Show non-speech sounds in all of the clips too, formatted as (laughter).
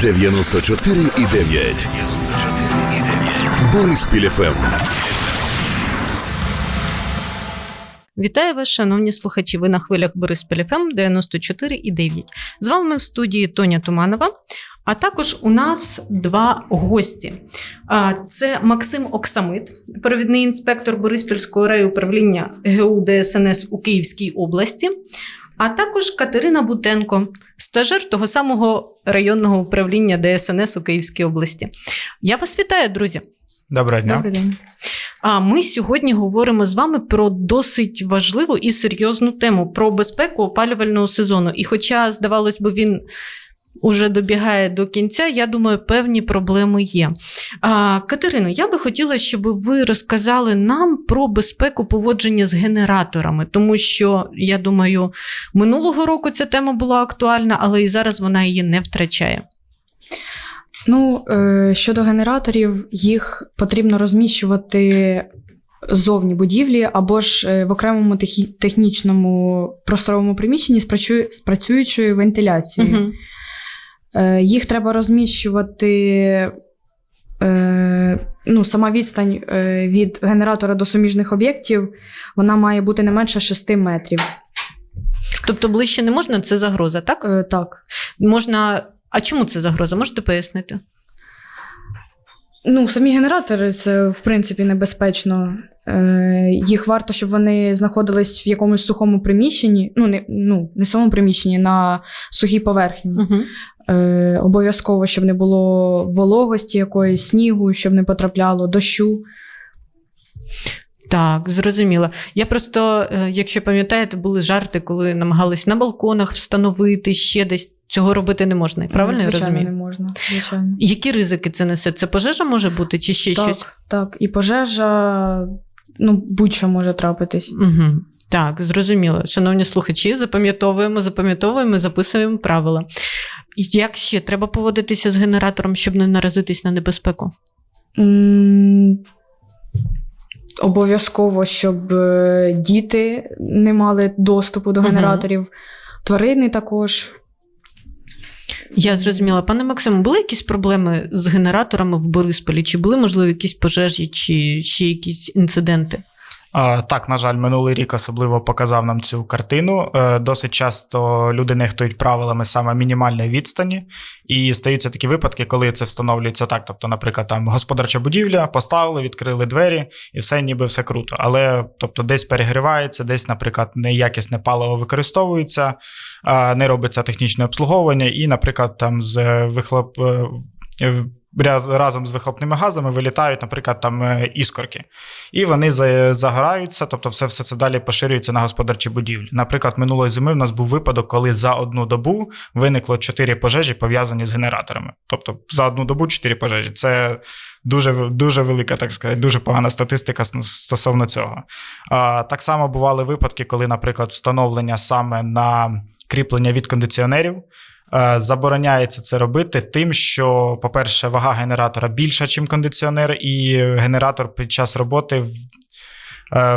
94,9. Бориспіль ФМ. Вітаю вас, шановні слухачі. Ви на хвилях Бориспіль ФМ 94,9. З вами в студії Тоня Туманова. А також у нас два гості. Це Максим Оксамит, провідний інспектор Бориспільського райуправління ГУ ДСНС у Київській області, а також Катерина Бутенко, стажер того самого районного управління ДСНС у Київській області. Я вас вітаю, друзі. Доброго дня. Добрий день. А ми сьогодні говоримо з вами про досить важливу і серйозну тему про безпеку опалювального сезону. І хоча, здавалось би, він уже добігає до кінця, я думаю, певні проблеми є. А, Катерино, я би хотіла, щоб ви розказали нам про безпеку поводження з генераторами, тому що я думаю, минулого року ця тема була актуальна, але і зараз вона її не втрачає. Ну, е, щодо генераторів, їх потрібно розміщувати ззовні будівлі або ж е, в окремому технічному просторовому приміщенні з працюючою вентиляцією. Мгм. Е, Їх треба розміщувати. Е, ну, сама відстань е, від генератора до суміжних об'єктів вона має бути не менше 6 метрів. Тобто ближче не можна, це загроза, так? Е, так. Можна. А чому це загроза? Можете пояснити? Ну, самі генератори це в принципі небезпечно. Е, їх варто, щоб вони знаходились в якомусь сухому приміщенні. Ну, не, ну, не самому приміщенні, на сухій поверхні. Угу. Е, обов'язково, щоб не було вологості якоїсь снігу, щоб не потрапляло дощу. Так, зрозуміло. Я просто, е, якщо пам'ятаєте, були жарти, коли намагались на балконах встановити ще десь. Цього робити не можна. Правильно я розумію? не можна. Звичайно. Які ризики це несе? Це пожежа може бути чи ще щось? Так, так. І пожежа, ну, будь-що може трапитись. Угу. Так, зрозуміло. Шановні слухачі, запам'ятовуємо, запам'ятовуємо, записуємо правила. Як ще треба поводитися з генератором, щоб не наразитись на небезпеку? Обов'язково, щоб е, діти не мали доступу до генераторів, тварини також. Я зрозуміла. Пане Максиму, були якісь проблеми з генераторами в Борисполі? Чи були, можливо, якісь пожежі, чи ще якісь інциденти? А, так, на жаль, минулий рік особливо показав нам цю картину. Е, Досить часто люди нехтують правилами саме мінімальної відстані, і стаються такі випадки, коли це встановлюється так. Тобто, наприклад, там господарча будівля, поставили, відкрили двері, і все ніби все круто. Але тобто, десь перегрівається, десь, наприклад, неякісне паливо використовується, не робиться технічне обслуговування, і, наприклад, там з вихлоп. Раз- Разом з вихлопними газами вилітають, наприклад, там е, іскорки. І вони за- загораються, тобто все, все це далі поширюється на господарчі будівлі. Наприклад, минулої зими в нас був випадок, коли за одну добу виникло чотири пожежі, пов'язані з генераторами. Тобто за одну добу чотири пожежі. Це дуже, дуже велика, так сказати, дуже погана статистика стосовно цього. А, так само бували випадки, коли, наприклад, встановлення саме на кріплення від кондиціонерів. Е, Забороняється це робити тим, що, по-перше, вага генератора більша, ніж кондиціонер, і генератор під час роботи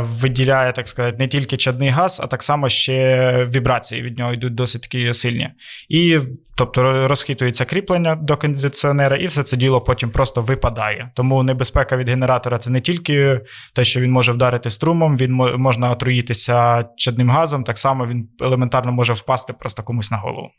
виділяє, так сказати, не тільки чадний газ, а так само ще вібрації від нього йдуть досить такі сильні. І тобто ро- розхитується кріплення до кондиціонера, і все це діло потім просто випадає. Тому небезпека від генератора це не тільки те, що він може вдарити струмом, він мо- можна отруїтися чадним газом, так само він елементарно може впасти просто комусь на голову.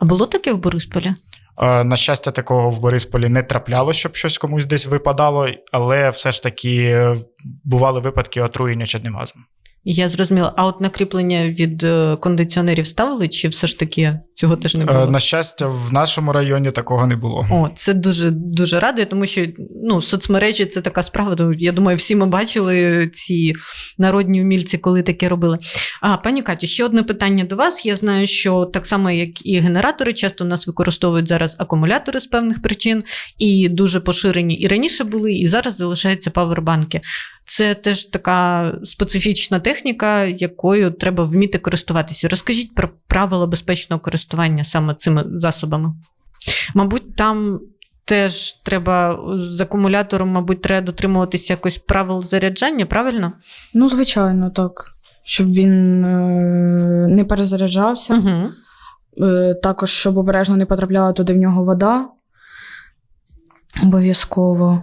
А було таке в Борисполі? Е, На щастя, такого в Борисполі не трапляло, щоб щось комусь десь випадало, але все ж таки е, бували випадки отруєння чадним газом. Я зрозуміла. А от накріплення від е, кондиціонерів ставили, чи все ж таки цього теж не Е, було? На щастя, в нашому районі такого не було. О, це дуже дуже радує, тому що ну, соцмережі це така справа. Я думаю, всі ми бачили ці народні умільці, коли таке робили. А пані Катю, ще одне питання до вас. Я знаю, що так само, як і генератори, часто у нас використовують зараз акумулятори з певних причин, і дуже поширені і раніше були, і зараз залишаються павербанки. Це теж така специфічна техніка, якою треба вміти користуватися. Розкажіть про правила безпечного користування саме цими засобами. Мабуть, там теж треба з акумулятором, мабуть, треба дотримуватися якось правил заряджання, правильно? Ну, звичайно, так. Щоб він е, не перезаряджався. Угу. Е, також, щоб обережно не потрапляла туди в нього вода. Обов'язково.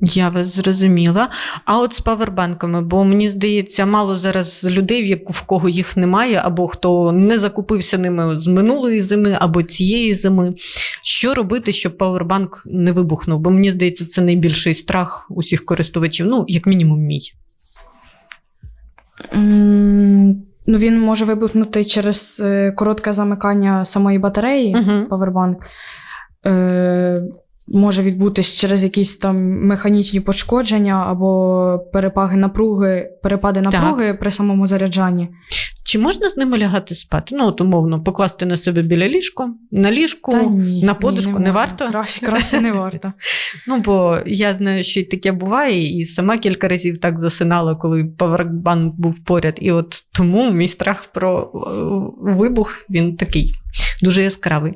Я вас зрозуміла. А от з павербанками, бо мені здається, мало зараз людей, в кого їх немає, або хто не закупився ними з минулої зими, або цієї зими. Що робити, щоб павербанк не вибухнув? Бо мені здається, це найбільший страх усіх користувачів, ну, як мінімум, мій. Ну, він може вибухнути через е, коротке замикання самої батареї, Угу. павербанк. Е, може відбутись через якісь там механічні пошкодження або перепаги напруги, перепади напруги при самому заряджанні. Чи можна з ними лягати спати? Ну, от умовно, покласти на себе біля ліжко, на ліжку. Та ні, на ні, подушку не варто? Краще, краще не варто. (laughs) Ну, бо я знаю, що й таке буває, і сама кілька разів так засинала, коли павербанк був поряд. І от тому мій страх про е, вибух він такий дуже яскравий.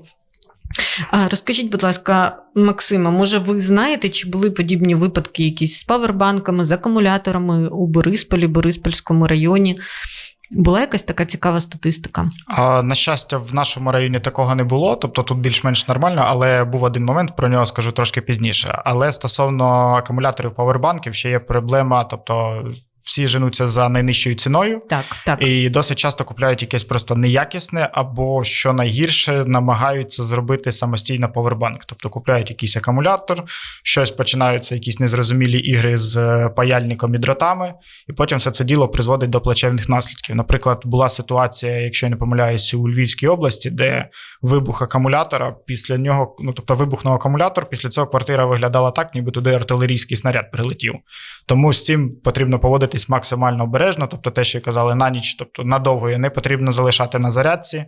А розкажіть, будь ласка, Максима, може, ви знаєте, чи були подібні випадки якісь з павербанками, з акумуляторами у Борисполі, Бориспільському районі? Була якась така цікава статистика? А, на щастя, в нашому районі такого не було, тобто тут більш-менш нормально, але був один момент, про нього скажу трошки пізніше. Але стосовно акумуляторів павербанків, ще є проблема, тобто всі женуться за найнижчою ціною. Так, так. І досить часто купляють якесь просто неякісне, або що найгірше, намагаються зробити самостійно повербанк. Тобто купляють якийсь акумулятор, щось починаються якісь незрозумілі ігри з е, паяльником і дротами, і потім все це діло призводить до плачевних наслідків. Наприклад, була ситуація, якщо я не помиляюсь, у Львівській області, де вибух акумулятора після нього, ну тобто вибухнув акумулятор, після цього квартира виглядала так, ніби туди артилерійський снаряд прилетів. Тому з цим потрібно поводитись максимально обережно, тобто те, що казали на ніч, тобто надовго її не потрібно залишати на зарядці.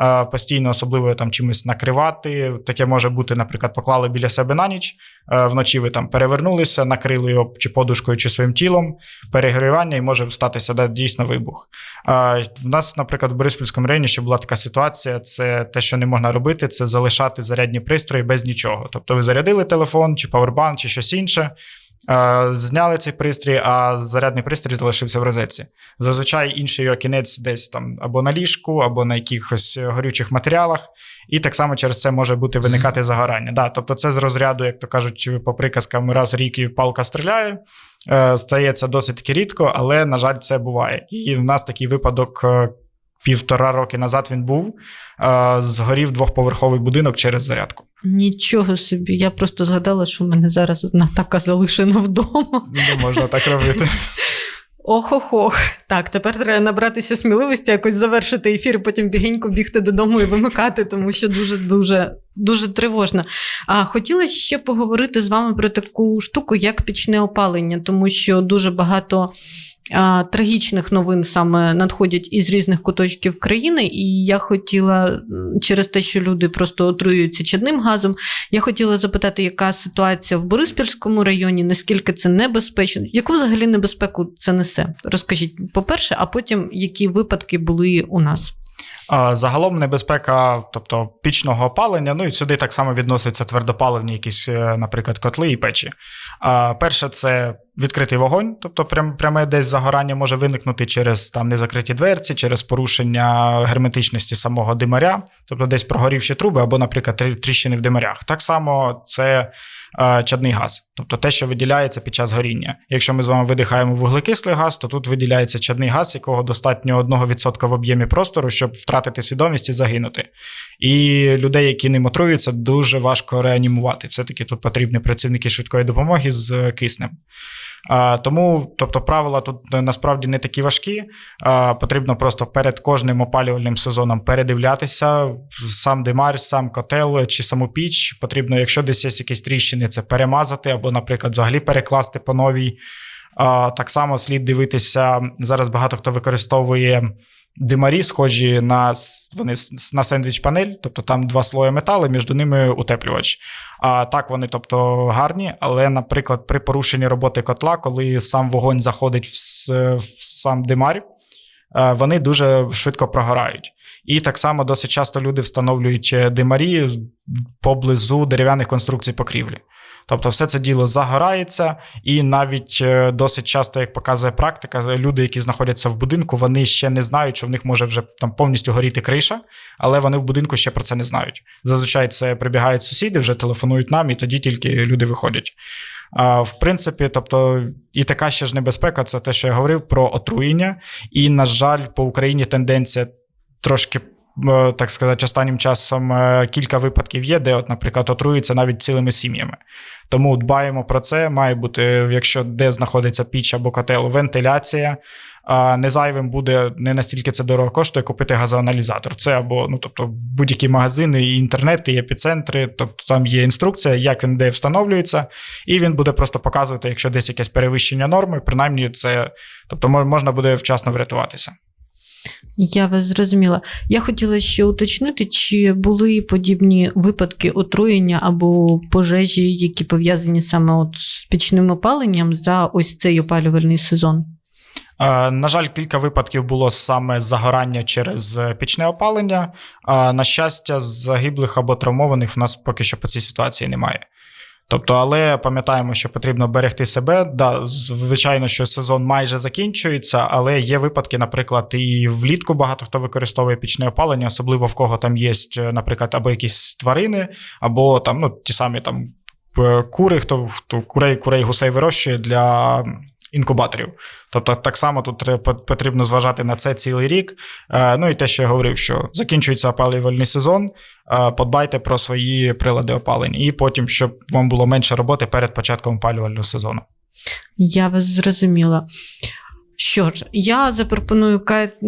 е, Постійно, особливо там чимось накривати. Таке може бути, наприклад, поклали біля себе на ніч. е, Вночі ви там перевернулися, накрили його чи подушкою, чи своїм тілом, перегрівання, і може статися да, дійсно вибух. Е, В нас, наприклад, в Бориспільському районі ще була така ситуація: це те, що не можна робити, це залишати зарядні пристрої без нічого. Тобто, ви зарядили телефон, чи павербанк, чи щось інше. Е, Зняли цей пристрій, а зарядний пристрій залишився в розетці. Зазвичай інший його кінець десь там або на ліжку, або на якихось горючих матеріалах, і так само через це може бути виникати загорання. Да, тобто, це з розряду, як то кажуть, по приказкам раз в рік і палка стріляє. Е, Стається досить таки рідко, але на жаль, це буває. І в нас такий випадок. е, Півтора роки назад він був, е, згорів двохповерховий будинок через зарядку. Нічого собі, я просто згадала, що в мене зараз одна така залишена вдома. Не можна так робити. Ох-ох-ох. Так, тепер треба набратися сміливості, якось завершити ефір, потім бігенько бігти додому і вимикати, тому що дуже дуже тривожно. А хотіла ще поговорити з вами про таку штуку, як пічне опалення, тому що дуже багато. Трагічних новин саме надходять із різних куточків країни, і я хотіла через те, що люди просто отруюються чадним газом. Я хотіла запитати, яка ситуація в Бориспільському районі, наскільки це небезпечно, яку взагалі небезпеку це несе? Розкажіть, по-перше, а потім які випадки були у нас? Загалом небезпека, тобто пічного опалення, ну і сюди так само відносяться твердопаливні якісь, е, наприклад, котли і печі. Перше, це відкритий вогонь, тобто прям, пряме десь загорання може виникнути через там незакриті дверці, через порушення герметичності самого димаря, тобто десь прогорівші труби або, наприклад, тріщини в димарях. Так само це е, чадний газ, тобто те, що виділяється під час горіння. Якщо ми з вами видихаємо вуглекислий газ, то тут виділяється чадний газ, якого достатньо 1% в об'ємі простору, щоб втратити свідомість і загинути. І людей, які ним отруюються, дуже важко реанімувати. Все-таки тут потрібні працівники швидкої допомоги з е, киснем. Тому, тобто, правила тут е, насправді не такі важкі. Потрібно просто перед кожним опалювальним сезоном передивлятися сам димар, сам котел чи саму піч. Потрібно, якщо десь є якісь тріщини, це перемазати або, наприклад, взагалі перекласти по новій. Так само слід дивитися. Зараз багато хто використовує димарі, схожі на, вони на сендвіч-панель, тобто там два слої металу, між ними утеплювач. А так вони, тобто, гарні, але, наприклад, при порушенні роботи котла, коли сам вогонь заходить в, в сам димар, е, вони дуже швидко прогорають. І так само досить часто люди встановлюють е, димарі поблизу дерев'яних конструкцій покрівлі. Тобто, все це діло загорається, і навіть е, досить часто, як показує практика, люди, які знаходяться в будинку, вони ще не знають, що в них може вже там повністю горіти криша, але вони в будинку ще про це не знають. Зазвичай це прибігають сусіди, вже телефонують нам, і тоді тільки люди виходять. А, в принципі, тобто, і така ще ж небезпека, це те, що я говорив про отруєння. І, на жаль, по Україні тенденція трошки. е, Так сказати, останнім часом е, кілька випадків є, де, от, наприклад, отруються навіть цілими сім'ями. Тому дбаємо про це. Має бути, якщо де знаходиться піч або котел, вентиляція. Не зайвим буде не настільки це дорого коштує купити газоаналізатор. Це або ну, тобто, будь-які магазини, і інтернети, і епіцентри. Тобто там є інструкція, як він де встановлюється, і він буде просто показувати, якщо десь якесь перевищення норми, принаймні це тобто можна буде вчасно врятуватися. Я вас зрозуміла. Я хотіла ще уточнити, чи були подібні випадки отруєння або пожежі, які пов'язані саме от з пічним опаленням за ось цей опалювальний сезон. На жаль, кілька випадків було саме загорання через е, пічне опалення. На щастя, загиблих або травмованих в нас поки що по цій ситуації немає. Тобто, але пам'ятаємо, що потрібно берегти себе. Да, звичайно, що сезон майже закінчується, але є випадки, наприклад, і влітку багато хто використовує пічне опалення, особливо в кого там є, наприклад, або якісь тварини, або там ну, ті самі там е, кури, хто, хто курей, курей гусей вирощує для інкубаторів. Тобто, так само тут потрібно зважати на це цілий рік. Е, Ну і те, що я говорив, що закінчується опалювальний сезон. е, Подбайте про свої прилади опалення, і потім, щоб вам було менше роботи перед початком опалювального сезону. Я вас зрозуміла. Що ж, я запропоную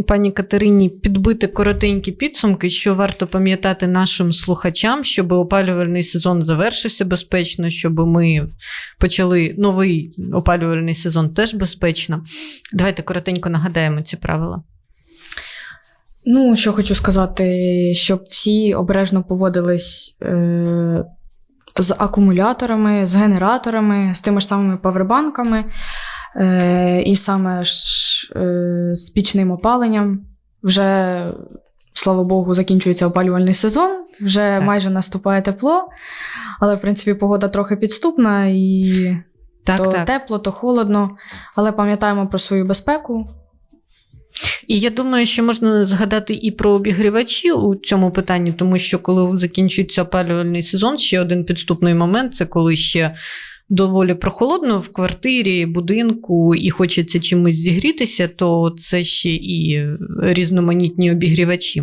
пані Катерині підбити коротенькі підсумки, що варто пам'ятати нашим слухачам, щоб опалювальний сезон завершився безпечно, щоб ми почали новий опалювальний сезон теж безпечно. Давайте коротенько нагадаємо ці правила. Ну, що хочу сказати, щоб всі обережно поводились е, з акумуляторами, з генераторами, з тими ж самими павербанками, і саме ж е, з пічним опаленням. Вже, слава Богу, закінчується опалювальний сезон, вже Так. майже наступає тепло, але, в принципі, погода трохи підступна і Так, то так. тепло, то холодно. Але пам'ятаємо про свою безпеку. І я думаю, що можна згадати і про обігрівачі у цьому питанні, тому що коли закінчується опалювальний сезон, ще один підступний момент це коли ще доволі прохолодно в квартирі, будинку, і хочеться чимось зігрітися, то це ще і різноманітні обігрівачі.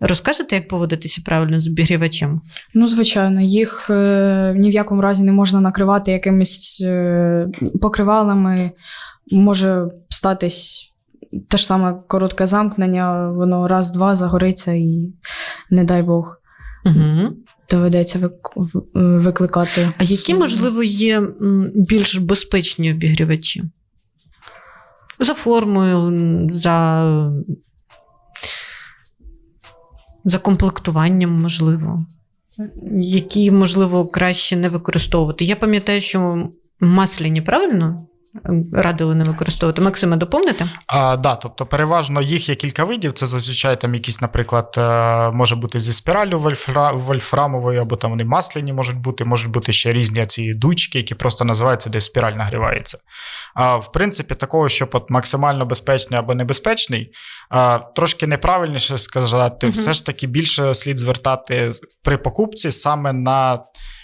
Розкажете, як поводитися правильно з обігрівачем? Ну, звичайно, їх е, ні в якому разі не можна накривати якимись е, покривалами. Може статись те ж саме коротке замкнення, воно раз-два загориться і, не дай Бог, Угу. Доведеться е, викликати. А які, можливо, є більш безпечні обігрівачі? За формою, за, за комплектуванням, можливо. Які, можливо, краще не використовувати. Я пам'ятаю, що масляні, правильно? Радили не використовувати. Максиме, доповните? А, да, тобто переважно їх є кілька видів. Це зазвичай там якісь, наприклад, е, може бути зі спіралю вольфра, вольфрамовою, або там вони масляні можуть бути, можуть бути ще різні ці дучки, які просто називаються, де спіраль нагрівається. А, в принципі, такого, щоб от максимально безпечний або небезпечний, а, трошки неправильніше сказати, Мгм. все ж таки більше слід звертати при покупці саме на.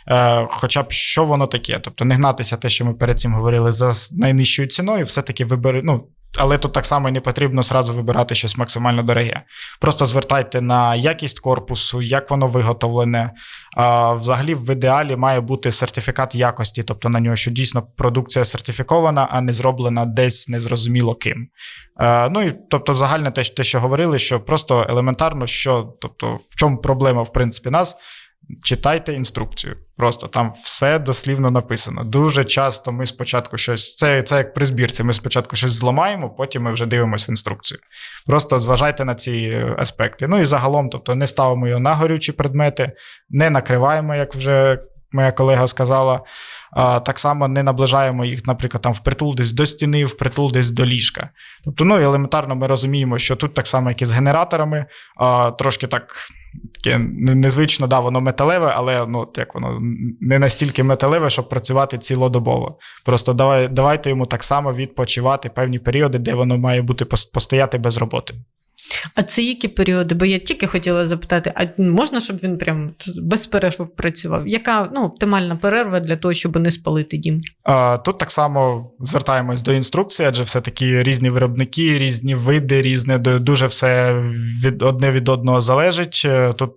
Е, хоча б що воно таке. Тобто не гнатися те, що ми перед цим говорили, за найнижчою ціною, все-таки вибери. Ну, але тут так само не потрібно зразу вибирати щось максимально дороге. Просто звертайте на якість корпусу, як воно виготовлене. Взагалі, в ідеалі має бути сертифікат якості, тобто на нього, що дійсно продукція сертифікована, а не зроблена десь незрозуміло ким. Е, ну і тобто, загальне те, те, що говорили, що просто елементарно, що тобто, в чому проблема, в принципі, нас. Читайте інструкцію. Просто там все дослівно написано. Дуже часто ми спочатку щось. Це, це як при збірці. Ми спочатку щось зламаємо, потім ми вже дивимося в інструкцію. Просто зважайте на ці аспекти. Ну і загалом, тобто, не ставимо його на горючі предмети, не накриваємо, як вже моя колега сказала, а, так само не наближаємо їх, наприклад, там впритул десь до стіни, впритул десь до ліжка. Тобто, ну елементарно ми розуміємо, що тут так само, як і з генераторами, а, трошки так. Таке незвично, да, воно металеве, але ну, як воно не настільки металеве, щоб працювати цілодобово. Просто давай, давайте йому так само відпочивати певні періоди, де воно має бути постояти без роботи. А це які періоди? Бо я тільки хотіла запитати, а можна, щоб він прям без перерв працював? Яка ну, оптимальна перерва для того, щоб не спалити дім? Тут так само звертаємось до інструкції, адже все-таки різні виробники, різні види, різне ду- дуже все від одне від одного залежить. Е, Тут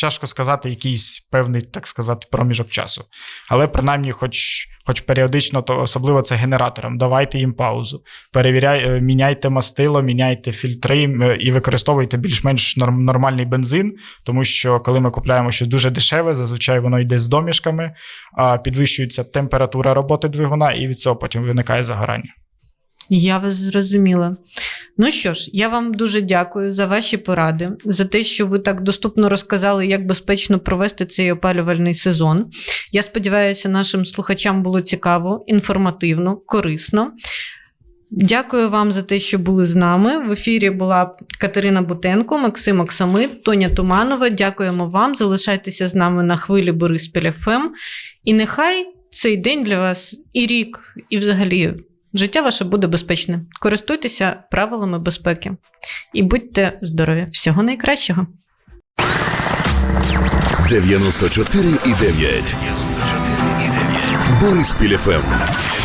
тяжко сказати якийсь певний, так сказати, проміжок часу. Але принаймні, хоч, хоч періодично, то особливо це генераторам, давайте їм паузу. Перевіряй, е, міняйте мастило, міняйте фільтри і використовуйте більш-менш нормальний бензин, тому що коли ми купляємо щось дуже дешеве, зазвичай воно йде з домішками підвищується температура роботи двигуна, і від цього потім виникає загорання. Я вас зрозуміла. Ну що ж, я вам дуже дякую за ваші поради, за те, що ви так доступно розказали, як безпечно провести цей опалювальний сезон. Я сподіваюся, нашим слухачам було цікаво, інформативно, корисно. Дякую вам за те, що були з нами. В ефірі була Катерина Бутенко, Максим Оксамит, Тоня Туманова. Дякуємо вам. Залишайтеся з нами на хвилі Бориспіль ФМ. І нехай цей день для вас і рік, і взагалі життя ваше буде безпечне. Користуйтеся правилами безпеки і будьте здорові. Всього найкращого. 94,9. Бориспіль ФМ.